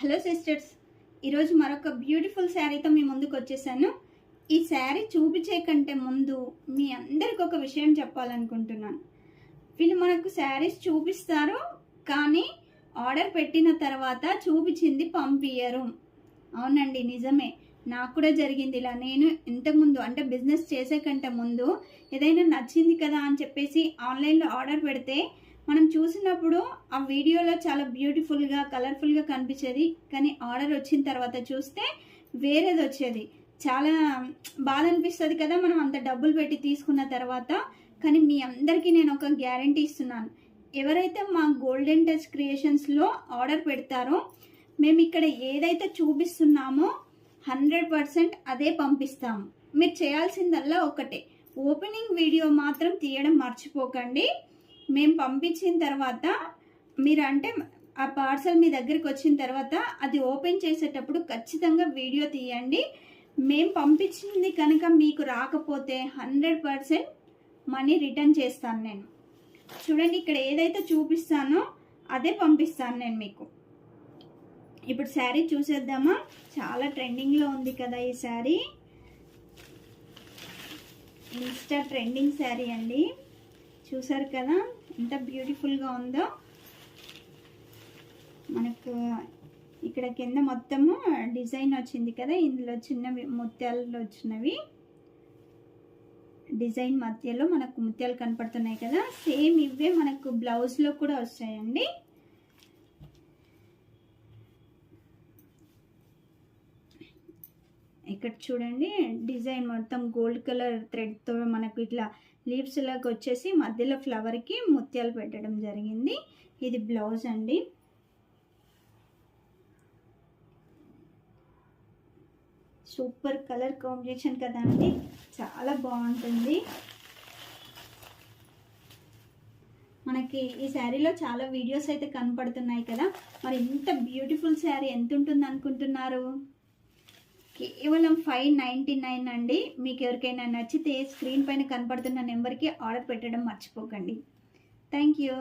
Hello sisters ఈరోజు మరొక beautiful శారీతో మీ ముందుకు వచ్చేసాను. ఈ శారీ చూపించే కంటే ముందు మీ అందరికి ఒక విషయం చెప్పాలనుకుంటున్నాను. వీళ్ళు మనకు శారీస్ చూపిస్తారు కానీ ఆర్డర్ పెట్టిన తర్వాత చూపించింది పంపించరు అవునండి నిజమే. నాకు కూడా జరిగింది ఇలా. నేను ఇంతకుముందు అంటే బిజినెస్ చేసే కంటే ముందు ఏదైనా నచ్చింది కదా అని చెప్పేసి ఆన్లైన్లో ఆర్డర్ పెడితే మనం చూసినప్పుడు ఆ వీడియోలో చాలా బ్యూటిఫుల్గా కలర్ఫుల్గా కనిపించేది. కానీ ఆర్డర్ వచ్చిన తర్వాత చూస్తే వేరేది వచ్చేది. చాలా బాధ అనిపిస్తుంది కదా మనం అంత డబ్బులు పెట్టి తీసుకున్న తర్వాత. కానీ మీ అందరికీ నేను ఒక గ్యారంటీ ఇస్తున్నాను. ఎవరైతే మా గోల్డెన్ టచ్ క్రియేషన్స్లో ఆర్డర్ పెడతారో మేము ఇక్కడ ఏదైతే చూపిస్తున్నామో హండ్రెడ్ పర్సెంట్ అదే పంపిస్తాము. మీరు చేయాల్సిందల్లా ఒకటే. ఓపెనింగ్ వీడియో మాత్రం తీయడం మర్చిపోకండి. మేము పంపించిన తర్వాత మీరు అంటే ఆ పార్సల్ మీ దగ్గరికి వచ్చిన తర్వాత అది ఓపెన్ చేసేటప్పుడు ఖచ్చితంగా వీడియో తీయండి. మేము పంపించింది కనుక మీకు రాకపోతే హండ్రెడ్ పర్సెంట్ మనీ రిటర్న్ చేస్తాను నేను. చూడండి ఇక్కడ ఏదైతే చూపిస్తానో అదే పంపిస్తాను నేను మీకు. ఇప్పుడు శారీ చూసేద్దామా? చాలా ట్రెండింగ్లో ఉంది కదా ఈ శారీ. ఇన్స్టా ట్రెండింగ్ శారీ అండి. చూసారు కదా? ఎంత బ్యూటిఫుల్గా ఉందో. మనకు ఇక్కడ కింద మొత్తము డిజైన్ వచ్చింది కదా? ఇందులో చిన్నవి ముత్యాలు వచ్చినవి. డిజైన్ మధ్యలో మనకు ముత్యాలు కనపడుతున్నాయి కదా? సేమ్ ఇవే మనకు బ్లౌజ్లో కూడా వస్తాయండి. ఇక్కడ చూడండి డిజైన్ మొత్తం గోల్డ్ కలర్ థ్రెడ్తో మనకు ఇట్లా లీవ్స్ లాగా వచ్చేసి మధ్యలో ఫ్లవర్కి ముత్యాలు పెట్టడం జరిగింది. ఇది బ్లౌజ్ అండి. సూపర్ కలర్ కాంబినేషన్ కదా అండి. చాలా బాగుంటుంది. మనకి ఈ శారీలో చాలా వీడియోస్ అయితే కనపడుతున్నాయి కదా. మరి ఇంత బ్యూటిఫుల్ శారీ ఎంత ఉంటుంది అనుకుంటున్నారు కేవలం ఫైవ్ నైంటీ నైన్ అండి. మీకు ఎవరికైనా నచ్చితే స్క్రీన్ పైన కనపడుతున్న నెంబర్కి ఆర్డర్ పెట్టడం మర్చిపోకండి. Thank you.